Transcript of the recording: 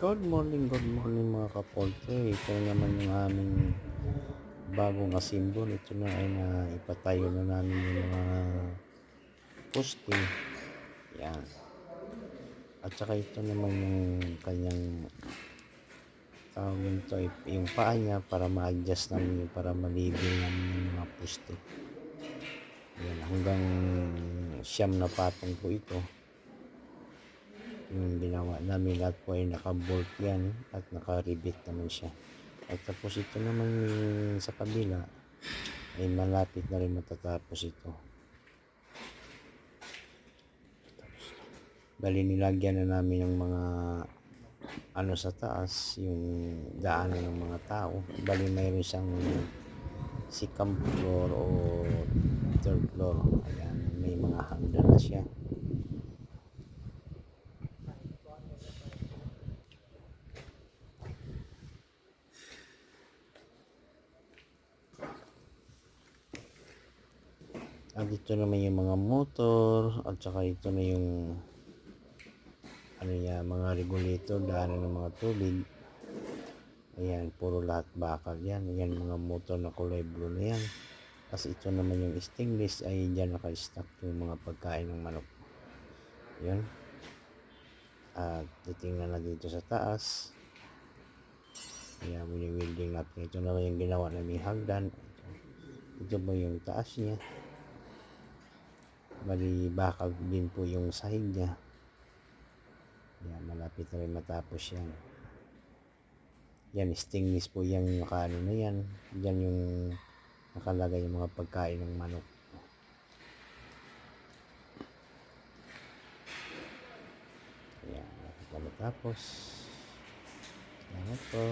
Good morning, good morning mga kapoltre. Ito naman yung aming bagong asimbol. Ito na ay na ipatayo na namin yung mga poste. Yan. At saka ito naman yung kanyang tawag nito yung paa niya para ma-adjust namin yung para malibing namin yung mga poste. Yan, hanggang siyam na patong po ito yung ginawa namin lahat po ay naka-bolt yan at naka-rivet naman siya. At tapos ito naman sa kabila ay malapit na rin matatapos ito. Bali nilagyan na namin ng mga ano sa taas yung daanan ng mga tao. Bali mayroon siyang second floor o third floor. Ayan may mga handa na siya At ito naman yung mga motor at saka ito na yung ano niya, mga regulator, daanan ng mga tubig. Ayan, puro lahat bakal yan. Ayan, mga motor na kulay blue na yan. Tapos ito naman yung stainless ay dyan naka-stack yung mga pagkain ng manok. Ayan. At titingnan na dito sa taas. Ayan, yung welding natin. Ito naman yung ginawa namin hagdan. Ito ba yung taas niya? Bali bakal din po yung sahig niya. Yan malapit na rin matapos yan. Yan stainless po yung nakaano na yan. Yan yung nakalagay yung mga pagkain ng manok. Yan malapit na matapos. Salamat po